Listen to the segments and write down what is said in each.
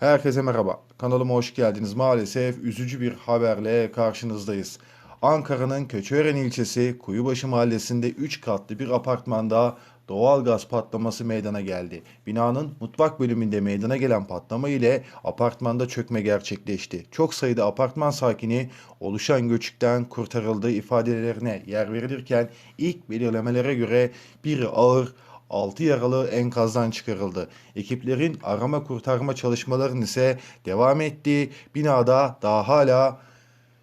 Herkese merhaba. Kanalıma hoş geldiniz. Maalesef üzücü bir haberle karşınızdayız. Ankara'nın Keçiören ilçesi Kuyubaşı mahallesinde 3 katlı bir apartmanda doğal gaz patlaması meydana geldi. Binanın mutfak bölümünde meydana gelen patlama ile apartmanda çökme gerçekleşti. Çok sayıda apartman sakini oluşan göçükten kurtarıldığı ifadelerine yer verilirken ilk belirlemelere göre biri ağır, 6 yaralı enkazdan çıkarıldı. Ekiplerin arama kurtarma çalışmalarının ise devam ettiği binada daha hala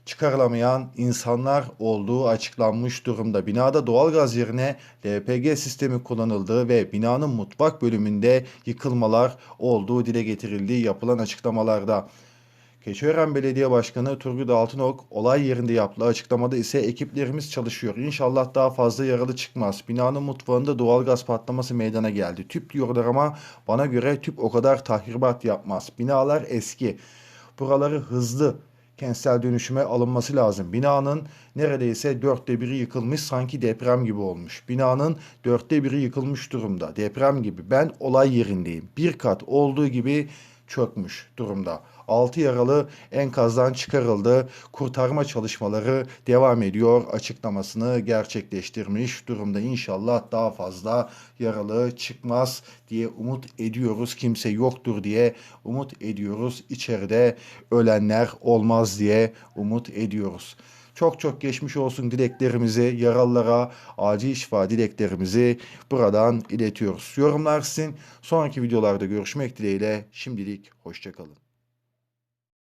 çıkarılamayan insanlar olduğu açıklanmış durumda. Binada doğalgaz yerine LPG sistemi kullanıldığı ve binanın mutfak bölümünde yıkılmalar olduğu dile getirildiği yapılan açıklamalarda. Keçiören Belediye Başkanı Turgut Altınok olay yerinde yaptığı açıklamada ise ekiplerimiz çalışıyor. İnşallah daha fazla yaralı çıkmaz. Binanın mutfağında doğalgaz patlaması meydana geldi. Tüp diyorlar ama bana göre tüp o kadar tahribat yapmaz. Binalar eski. Buraları hızlı kentsel dönüşüme alınması lazım. Binanın neredeyse dörtte biri yıkılmış sanki deprem gibi olmuş. Binanın dörtte biri yıkılmış durumda. Deprem gibi. Ben olay yerindeyim. Bir kat olduğu gibi çökmüş durumda. 6 yaralı enkazdan çıkarıldı. Kurtarma çalışmaları devam ediyor açıklamasını gerçekleştirmiş durumda. İnşallah daha fazla yaralı çıkmaz diye umut ediyoruz. Kimse yoktur diye umut ediyoruz. İçeride ölenler olmaz diye umut ediyoruz. Çok çok geçmiş olsun dileklerimizi, yaralılara acil şifa dileklerimizi buradan iletiyoruz. Yorumlar sizin. Sonraki videolarda görüşmek dileğiyle. Şimdilik hoşçakalın.